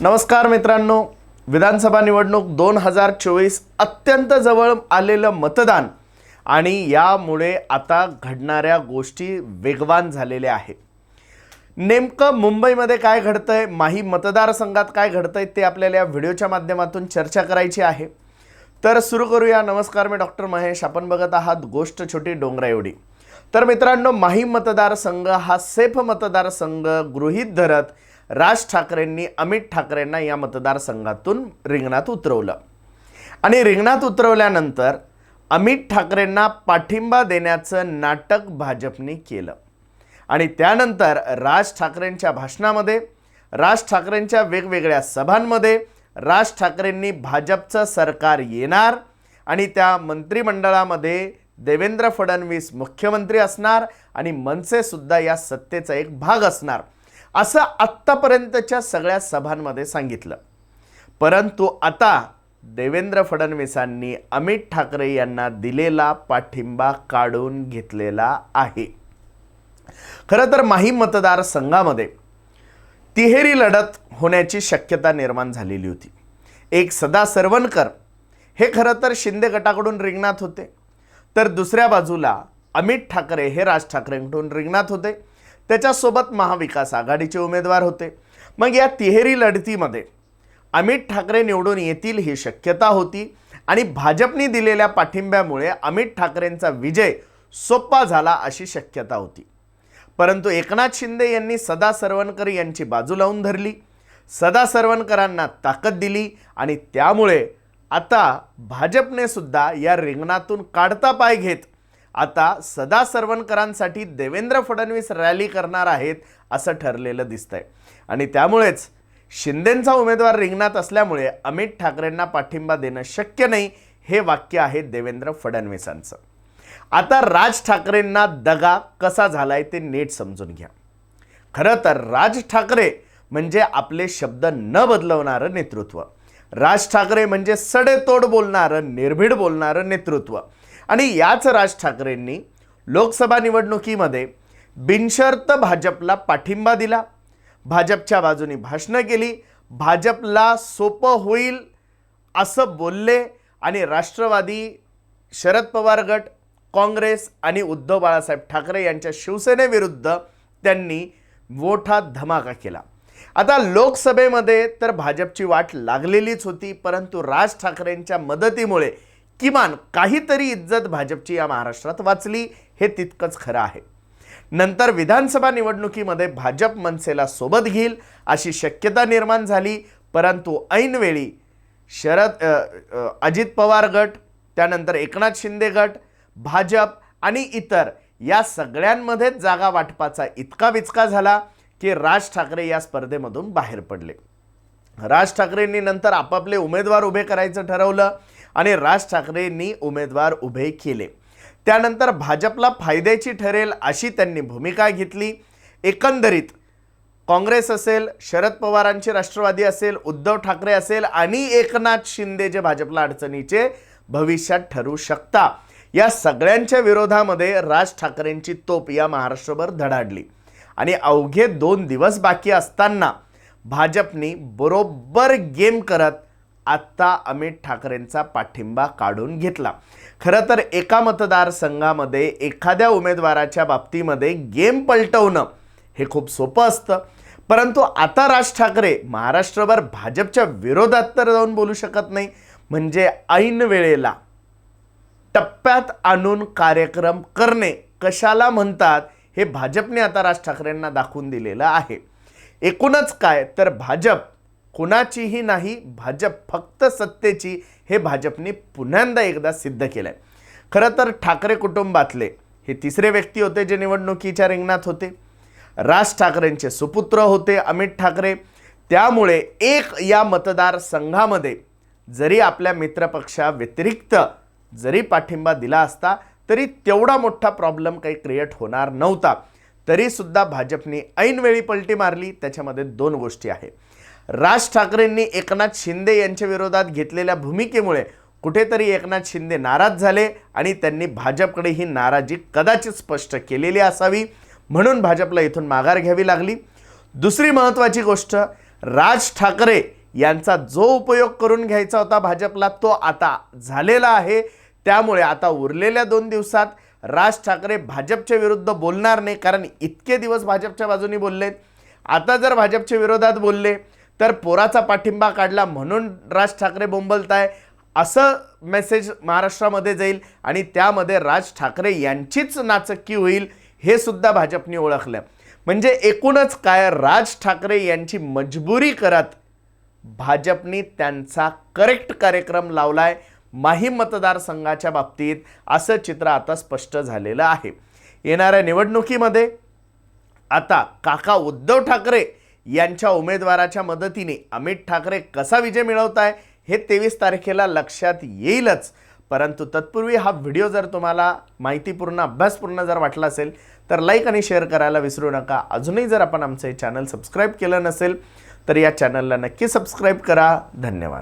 नमस्कार मित्रांनो. विधानसभा निवडणूक दोन हजार चोवीस अत्यंत जवळ आलेलं मतदान आणि यामुळे आता घडणाऱ्या गोष्टी वेगवान झालेल्या आहेत. नेमकं मुंबईमध्ये काय घडतंय माही मतदारसंघात काय घडतंय ते आपल्याला या व्हिडिओच्या माध्यमातून चर्चा करायची आहे. तर सुरू करूया. नमस्कार मी डॉक्टर महेश. आपण बघत आहात गोष्ट छोटी डोंगरा एवढी. तर मित्रांनो माही मतदारसंघ हा सेफ मतदारसंघ गृहीत धरत राज ठाकरेंनी अमित ठाकरेंना या मतदारसंघातून रिंगणात उतरवलं. आणि रिंगणात उतरवल्यानंतर अमित ठाकरेंना पाठिंबा देण्याचं नाटक भाजपने केलं. आणि त्यानंतर राज ठाकरेंच्या भाषणामध्ये राज ठाकरेंच्या वेगवेगळ्या सभांमध्ये राज ठाकरेंनी भाजपचं सरकार येणार आणि त्या मंत्रिमंडळामध्ये देवेंद्र फडणवीस मुख्यमंत्री असणार आणि मनसेसुद्धा या सत्तेचा एक भाग असणार. असं आत्तापर्यंतच्या सगळ्या सभांमध्ये सांगितलं. परंतु आता देवेंद्र फडणवीसांनी अमित ठाकरे यांना दिलेला पाठिंबा काढून घेतलेला आहे. खरं तर माही मतदारसंघामध्ये तिहेरी लढत होण्याची शक्यता निर्माण झालेली होती. एक सदा सरवणकर हे खरं तर शिंदे गटाकडून रिंगणात होते. तर दुसऱ्या बाजूला अमित ठाकरे हे राज ठाकरेंकडून रिंगणात होते. त्याच्यासोबत महाविकास आघाडीचे उमेदवार होते. मग या तिहेरी लढतीमध्ये अमित ठाकरे निवडून येतील ही शक्यता होती आणि भाजपने दिलेल्या पाठिंब्यामुळे अमित ठाकरेंचा विजय सोपा झाला अशी शक्यता होती. परंतु एकनाथ शिंदे यांनी सदा सरवणकर यांची बाजू लावून धरली. सदा सरवणकरांना ताकद दिली आणि त्यामुळे आता भाजपने सुद्धा या रिंगणातून काढता पाय घेत आता सदा सर्वणकरांसाठी देवेंद्र फडणवीस रॅली करणार आहेत असं ठरलेलं दिसतंय. आणि त्यामुळेच शिंदेंचा उमेदवार रिंगणात असल्यामुळे अमित ठाकरेंना पाठिंबा देणं शक्य नाही हे वाक्य आहे देवेंद्र फडणवीसांचं. आता राज ठाकरेंना दगा कसा झालाय ते नीट समजून घ्या. खरं तर राज ठाकरे म्हणजे आपले शब्द न बदलवणारं नेतृत्व. राज ठाकरे म्हणजे सडेतोड बोलणारं निर्भीड बोलणारं नेतृत्व. आणि याच राज ठाकरेंनी लोकसभा निवडणुकीमध्ये बिनशर्त भाजपला पाठिंबा दिला. भाजपच्या बाजूने भाषणं केली. भाजपला सोपं होईल असं बोलले आणि राष्ट्रवादी शरद पवार गट काँग्रेस आणि उद्धव बाळासाहेब ठाकरे यांच्या शिवसेनेविरुद्ध त्यांनी मोठा धमाका केला. आता लोकसभेमध्ये तर भाजपची वाट लागलेलीच होती परंतु राज ठाकरेंच्या मदतीमुळे किमान काहीतरी इज्जत भाजपची या महाराष्ट्रात वाचली हे तितकंच खरं आहे. नंतर विधानसभा निवडणुकीमध्ये भाजप मनसेला सोबत घेईल अशी शक्यता निर्माण झाली परंतु ऐनवेळी शरद अजित पवार गट त्यानंतर एकनाथ शिंदे गट भाजप आणि इतर या सगळ्यांमध्येच जागा वाटपाचा इतका विचका झाला की राज ठाकरे या स्पर्धेमधून बाहेर पडले. राज ठाकरेंनी नंतर आपापले उमेदवार उभे करायचं ठरवलं आणि राज ठाकरेंनी उमेदवार उभे केले. त्यानंतर भाजपला फायद्याची ठरेल अशी त्यांनी भूमिका घेतली. एकंदरीत काँग्रेस असेल शरद पवारांची राष्ट्रवादी असेल उद्धव ठाकरे असेल आणि एकनाथ शिंदे जे भाजपला अडचणीचे भविष्यात ठरू शकता. या सगळ्यांच्या विरोधामध्ये राज ठाकरेंची तोप या महाराष्ट्रभर धडाडली. आणि अवघे दोन दिवस बाकी असताना भाजपनी बरोबर गेम करत आत्ता अमित ठाकरेंचा पाठिंबा काढून घेतला. खरं तर एका मतदारसंघामध्ये एखाद्या उमेदवाराच्या बाबतीमध्ये गेम पलटवणं हे खूप सोपं असतं. परंतु आता राज ठाकरे महाराष्ट्रभर भाजपच्या विरोधात तर जाऊन बोलू शकत नाही. म्हणजे ऐन वेळेला टप्प्यात आणून कार्यक्रम करणे कशाला म्हणतात हे भाजपने आता राज ठाकरेंना दाखवून दिलेलं आहे. एकूणच काय तर भाजप कुणाचीही नाही भाजप फक्त सत्तेची हे भाजपने पुन्हा एकदा सिद्ध केलं आहे खरं तर ठाकरे कुटुंबातले हे तिसरे व्यक्ती होते जे निवडणुकीच्या रिंगणात होते. राज ठाकरेंचे सुपुत्र होते अमित ठाकरे. त्यामुळे एक या मतदारसंघामध्ये जरी आपल्या मित्रपक्षाव्यतिरिक्त जरी पाठिंबा दिला असता तरी तेवढा मोठा प्रॉब्लेम काही क्रिएट होणार नव्हता. तरीसुद्धा भाजपने ऐनवेळी पलटी मारली. त्याच्यामध्ये दोन गोष्टी आहे. राज ठाकरेंनी एकनाथ शिंदे यांच्या विरोधात घेतलेल्या भूमिकेमुळे कुठेतरी एकनाथ शिंदे नाराज झाले आणि त्यांनी भाजपकडे ही नाराजी कदाचित स्पष्ट केलेली असावी म्हणून भाजपला इथून माघार घ्यावी लागली. दुसरी महत्त्वाची गोष्ट राज ठाकरे यांचा जो उपयोग करून घ्यायचा होता भाजपला तो आता झालेला आहे. त्यामुळे आता उरलेल्या दोन दिवसात राज ठाकरे भाजपच्या विरुद्ध बोलणार नाही कारण इतके दिवस भाजपच्या बाजूनी बोललेत. आता जर भाजपच्या विरोधात बोलले तर पोराचा पाठिंबा काढला म्हणून राज ठाकरे बोंबलताय. असं मेसेज महाराष्ट्रामध्ये जाईल आणि त्यामध्ये राज ठाकरे यांचीच नाचक्की होईल हे सुद्धा भाजपने ओळखलं. म्हणजे एकूणच काय राज ठाकरे यांची मजबुरी करत भाजपने त्यांचा करेक्ट कार्यक्रम लावलाय माही मतदारसंघाच्या बाबतीत असं चित्र आता स्पष्ट झालेलं आहे. येणाऱ्या निवडणुकीमध्ये आता काका उद्धव ठाकरे यांच्या उमेदवाराच्या मदतीने अमित ठाकरे कसा विजय मिळवताय हे तेवीस तारखेला लक्षात येईलच. परंतु तत्पूर्वी हा व्हिडिओ जर तुम्हाला माहितीपूर्ण अभ्यासपूर्ण जर वाटला असेल तर लाईक आणि शेअर करायला विसरू नका. अजूनही जर आपण आमचं हे चॅनल सबस्क्राईब केलं नसेल तर या चॅनलला नक्की सबस्क्राईब करा. धन्यवाद.